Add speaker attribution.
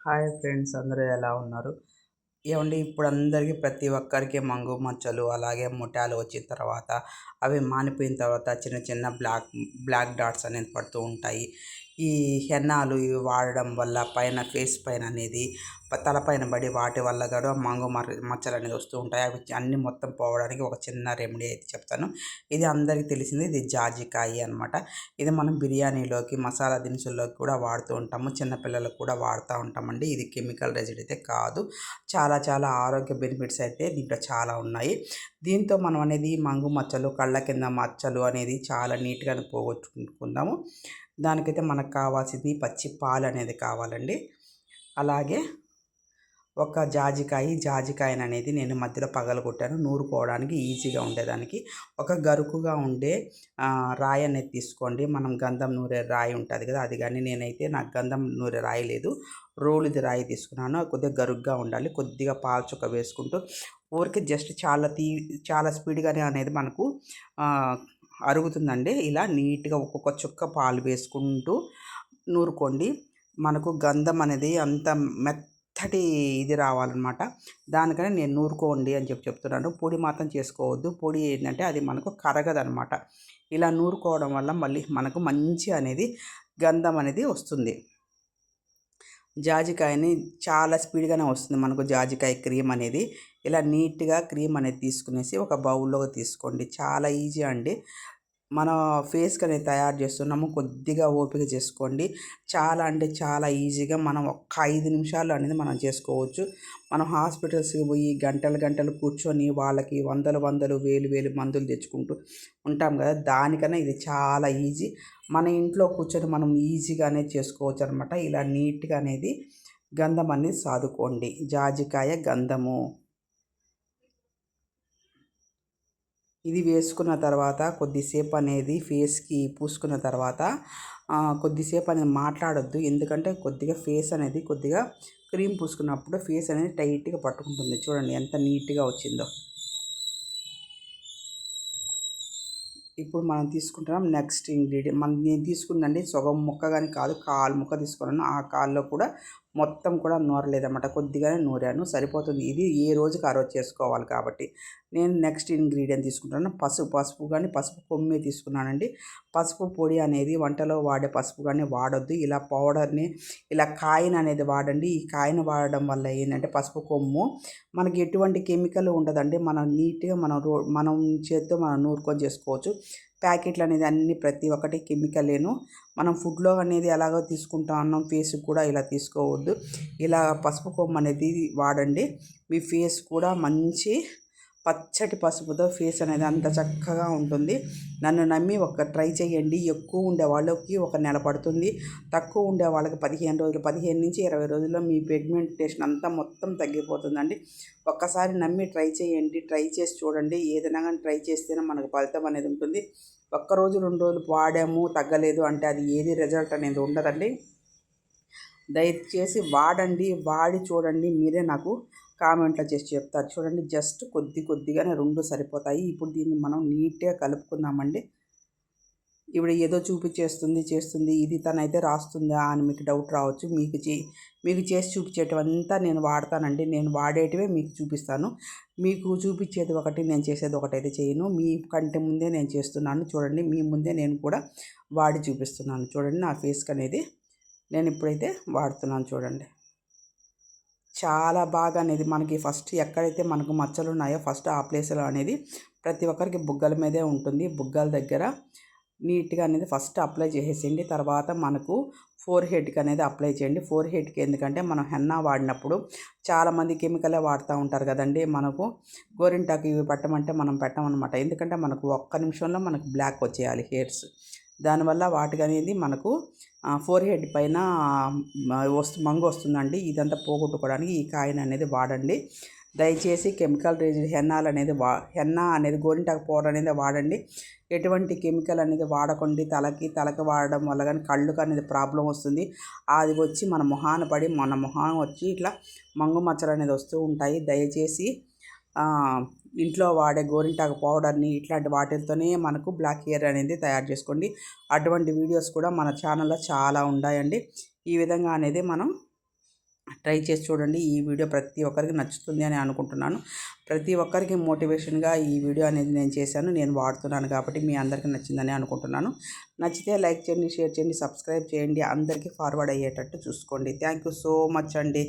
Speaker 1: Hi friends అందరూ ఎలా ఉన్నారు? ఏమండి ఇప్పుడు అందరికీ ప్రతి ఒక్కరికి మంగు మచ్చలు అలాగే ముఠాలు వచ్చిన తర్వాత అవి మానిపోయిన తర్వాత చిన్న చిన్న బ్లాక్ బ్లాక్ డాట్స్ అనేది పడుతూ ఉంటాయి. ఈ హెన్నాలు ఇవి వాడడం వల్ల పైన ఫేస్ పైన అనేది తలపైన పడి వాటి వల్ల కూడా మంగు మచ్చలు అనేది వస్తూ ఉంటాయి. అవి అన్ని మొత్తం పోవడానికి ఒక చిన్న రెమెడీ అయితే చెప్తాను. ఇది అందరికీ తెలిసింది ఇది జాజికాయ అనమాట ఇది మనం బిర్యానీలోకి మసాలా దినుసుల్లోకి కూడా వాడుతూ ఉంటాము. చిన్నపిల్లలకు కూడా వాడుతూ ఉంటామండి. ఇది కెమికల్ రెసిడ్ అయితే కాదు. చాలా చాలా ఆరోగ్య బెనిఫిట్స్ అయితే దీంట్లో చాలా ఉన్నాయి. దీంతో మనం అనేది మంగు మచ్చలు కళ్ళ కింద మచ్చలు అనేది చాలా నీట్గా పోగొట్టుకుందాము. దానికైతే మనకు కావాల్సింది పచ్చి పాలు అనేది కావాలండి. అలాగే ఒక జాజికాయ జాజికాయను అనేది నేను మధ్యలో పగలగొట్టాను నూరుకోవడానికి ఈజీగా ఉండేదానికి. ఒక గరుకుగా ఉండే రాయి అనేది తీసుకోండి. మనం గంధం నూరే రాయి ఉంటుంది కదా అది కానీ నేనైతే నాకు గంధం నూరే రాయి లేదు. రోలుది రాయి తీసుకున్నాను. కొద్దిగా గరుగ్గా ఉండాలి. కొద్దిగా పాలు వేసుకుంటూ ఊరికి జస్ట్ చాలా తీ చాలా స్పీడ్గానే అనేది మనకు అరుగుతుందండి. ఇలా నీట్గా ఒక్కొక్క చుక్క పాలు వేసుకుంటూ నూరుకోండి. మనకు గంధం అనేది అంత మెత్త మెత్తటి ఇది రావాలన్నమాట. దానికనే నేను నూరుకోండి అని చెప్పి చెప్తున్నాను. పొడి మాత్రం చేసుకోవద్దు. పొడి ఏంటంటే అది మనకు కరగదనమాట ఇలా నూరుకోవడం వల్ల మళ్ళీ మనకు మంచి అనేది గంధం అనేది వస్తుంది. జాజికాయని చాలా స్పీడ్గానే వస్తుంది మనకు జాజికాయ క్రీమ్ అనేది. ఇలా నీట్గా క్రీమ్ అనేది తీసుకునేసి ఒక బౌల్లో తీసుకోండి. చాలా ఈజీ అండి. మన ఫేస్కి అనేది తయారు చేస్తున్నాము కొద్దిగా ఓపిక చేసుకోండి. చాలా అంటే చాలా ఈజీగా మనం ఒక్క ఐదు నిమిషాలు అనేది మనం చేసుకోవచ్చు. మనం హాస్పిటల్స్కి పోయి గంటలు గంటలు కూర్చొని వాళ్ళకి వందలు వందలు వేలు వేలు మందులు తెచ్చుకుంటూ ఉంటాం కదా. దానికన్నా ఇది చాలా ఈజీ. మన ఇంట్లో కూర్చొని మనం ఈజీగానే చేసుకోవచ్చు అనమాట ఇలా నీట్గా అనేది గంధం అనేది సాదుకోండి. జాజికాయ గంధము. ఇది వేసుకున్న తర్వాత కొద్దిసేపు అనేది ఫేస్కి పూసుకున్న తర్వాత కొద్దిసేపు అనేది మాట్లాడొద్దు. ఎందుకంటే కొద్దిగా ఫేస్ అనేది కొద్దిగా క్రీమ్ పూసుకున్నప్పుడు ఫేస్ అనేది టైట్గా పట్టుకుంటుంది. చూడండి ఎంత నీట్గా వచ్చిందో. ఇప్పుడు మనం తీసుకుంటున్నాం నెక్స్ట్ ఇంగ్రీడియంట్. మనం నేను తీసుకుందండి సగం ముక్క కానీ కాదు కాలు ముక్క తీసుకున్నాను. ఆ కాల్లో కూడా మొత్తం కూడా నూరలేదన్నమాట. కొద్దిగానే నూరాను. సరిపోతుంది. ఇది ఏ రోజుకి ఆ రోజు చేసుకోవాలి కాబట్టి. నేను నెక్స్ట్ ఇంగ్రీడియంట్ తీసుకుంటాను పసుపు పసుపు కానీ పసుపు కొమ్మి తీసుకున్నానండి. పసుపు పొడి అనేది వంటలో వాడే పసుపు కానీ వాడొద్దు. ఇలా పౌడర్ని ఇలా కాయిన్ అనేది వాడండి. ఈ కాయిన్ వాడడం వల్ల ఏంటంటే పసుపు కొమ్ము మనకి ఎటువంటి కెమికల్ ఉండదండి. మనం నీట్గా మనం రో మనం చేత్తో మనం నూరుకొని చేసుకోవచ్చు. ప్యాకెట్లు అనేది అన్ని ప్రతి ఒక్కటి కెమికలేను మనం ఫుడ్లో అనేది ఎలాగో తీసుకుంటా ఉన్నాం ఫేస్ కూడా ఇలా తీసుకోవద్దు. ఇలా పసుపు కొమ్మ అనేది వాడండి. మీ ఫేస్ కూడా మంచి పచ్చటి పసుపుతో ఫేస్ అనేది అంత చక్కగా ఉంటుంది. నన్ను నమ్మి ఒక ట్రై చేయండి. ఎక్కువ ఉండే వాళ్ళకి ఒక నెల పడుతుంది. తక్కువ ఉండే వాళ్ళకి పదిహేను రోజులు పదిహేను నుంచి ఇరవై రోజుల్లో మీ పిగ్మెంటేషన్ అంతా మొత్తం తగ్గిపోతుందండి. ఒక్కసారి నమ్మి ట్రై చేయండి. ట్రై చేసి చూడండి. ఏదైనా కానీ ట్రై చేస్తేనే మనకు ఫలితం అనేది ఉంటుంది. ఒక్కరోజు రెండు రోజులు వాడాము తగ్గలేదు అంటే అది ఏది రిజల్ట్ అనేది ఉండదండి. దయచేసి వాడండి. వాడి చూడండి. మీరే నాకు కామెంట్లో చేసి చెప్తారు. చూడండి జస్ట్ కొద్ది కొద్దిగానే రెండు సరిపోతాయి. ఇప్పుడు దీన్ని మనం నీట్గా కలుపుకుందామండి. ఇప్పుడు ఏదో చూపించేస్తుంది చేస్తుంది ఇది తనైతే రాస్తుందా అని మీకు డౌట్ రావచ్చు. మీకు చే మీకు చేసి చూపించేటివంతా నేను వాడతానండి. నేను వాడేటివే మీకు చూపిస్తాను. మీకు చూపించేది ఒకటి నేను చేసేది ఒకటైతే చేయను. మీ కంటే ముందే నేను చేస్తున్నాను. చూడండి మీ ముందే నేను కూడా వాడి చూపిస్తున్నాను. చూడండి నా ఫేస్కి అనేది నేను ఇప్పుడైతే వాడుతున్నాను. చూడండి. చాలా బాగా అనేది మనకి ఫస్ట్ ఎక్కడైతే మనకు మచ్చలు ఉన్నాయో ఫస్ట్ ఆ ప్లేస్లో అనేది ప్రతి ఒక్కరికి బుగ్గల మీదే ఉంటుంది. బుగ్గల దగ్గర నీట్గా అనేది ఫస్ట్ అప్లై చేసేసేయండి. తర్వాత మనకు ఫోర్ హెడ్కి అనేది అప్లై చేయండి. ఫోర్ హెడ్కి ఎందుకంటే మనం హెన్నా వాడినప్పుడు చాలామంది కెమికలే వాడుతూ ఉంటారు కదండి. మనకు గోరింటాకు ఇవి పెట్టమంటే మనం పెట్టమన్నమాట. ఎందుకంటే మనకు ఒక్క నిమిషంలో మనకు బ్లాక్ వచ్చేయాలి హెయిర్స్. దానివల్ల వాటికి అనేది మనకు ఫోర్ హెడ్ పైన వస్తు మంగు వస్తుందండి. ఇదంతా పోగొట్టుకోవడానికి ఈ కాయను అనేది వాడండి. దయచేసి కెమికల్ హెన్నాలు అనేది వా హెన్నా అనేది గోరింటాకు పౌడర్ అనేది వాడండి. ఎటువంటి కెమికల్ అనేది వాడకండి. తలకి తలకి వాడడం వల్ల కానీ కళ్ళుకి అనేది ప్రాబ్లం వస్తుంది. అది వచ్చి మన మొహాన పడి మన మొహాన వచ్చి ఇట్లా మంగు మచ్చలు అనేది వస్తూ ఉంటాయి. దయచేసి ఇంట్లో వాడే గోరింటాకు పౌడర్ని ఇట్లాంటి వాటితోనే మనకు బ్లాక్ హెయిర్ అనేది తయారు చేసుకోండి. అటువంటి వీడియోస్ కూడా మన ఛానల్లో చాలా ఉన్నాయండి ఈ విధంగా అనేది మనం ట్రై చేసి చూడండి. ఈ వీడియో ప్రతి ఒక్కరికి నచ్చుతుంది అని అనుకుంటున్నాను. ప్రతి ఒక్కరికి మోటివేషన్గా ఈ వీడియో అనేది నేను చేశాను. నేను వాడుతున్నాను కాబట్టి మీ అందరికీ నచ్చిందని అనుకుంటున్నాను. నచ్చితే లైక్ చేయండి షేర్ చేయండి సబ్స్క్రైబ్ చేయండి. అందరికీ ఫార్వర్డ్ అయ్యేటట్టు చూసుకోండి. థ్యాంక్ యూ సో మచ్ అండి.